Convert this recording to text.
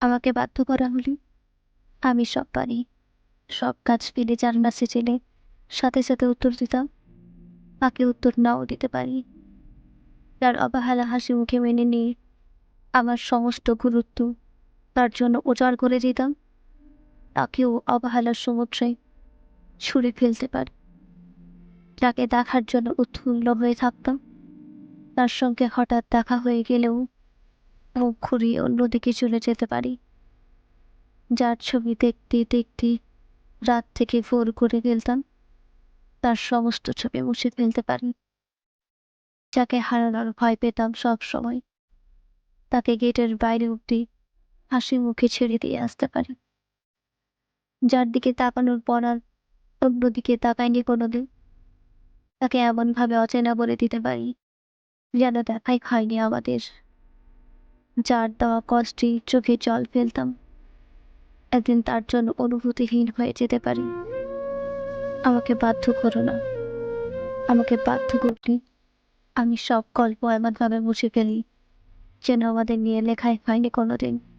আমাকে বাধ্য করা হলি। আমি সব পারি। সব কাজ ফেলে কাছে চেলে সাথে সাথে উত্তর দিতাম তাকে উত্তর নাও দিতে পারি। তার অবহেলা হাসি মুখে মেনে নিয়ে আমার সমস্ত গুরুত্ব তার জন্য উজাড় করে দিতাম। তাকেও অবহেলার সমুদ্রে ছুঁড়ে ফেলতে পারি। তাকে দেখার জন্য উৎফুল্ল হয়ে থাকতাম। তার সঙ্গে হঠাৎ দেখা হয়ে গেলেও মুখ ঘুরিয়ে অন্যদিকে চলে যেতে পারি। যার ছবি দেখতে দেখতে রাত থেকে ভোর করে ফেলতাম তার সমস্ত ছবি মুছে ফেলতে পারি। যাকে হারানোর ভয় পেতাম সব সময়। তাকে গেটের বাইরে অব্দি হাসি মুখে ছেড়ে দিয়ে আসতে পারি। যার দিকে তাকানোর পর আর অন্যদিকে তাকায়নি কোনোদিন। তাকে এমনভাবে অচেনা বলে দিতে পারি, যেন দেখাই খায়নি আমাদের। যার দেওয়া কষ্টে চোখে জল ফেলতাম। একদিন তার জন্য অনুভূতিহীন হয়ে যেতে পারি। আমাকে বাধ্য করো না। আমাকে বাধ্য করলে আমি সব গল্প এমনভাবে মুছে ফেলি, যেন আমাদের নিয়ে লেখায় হয়নি কোনোদিন।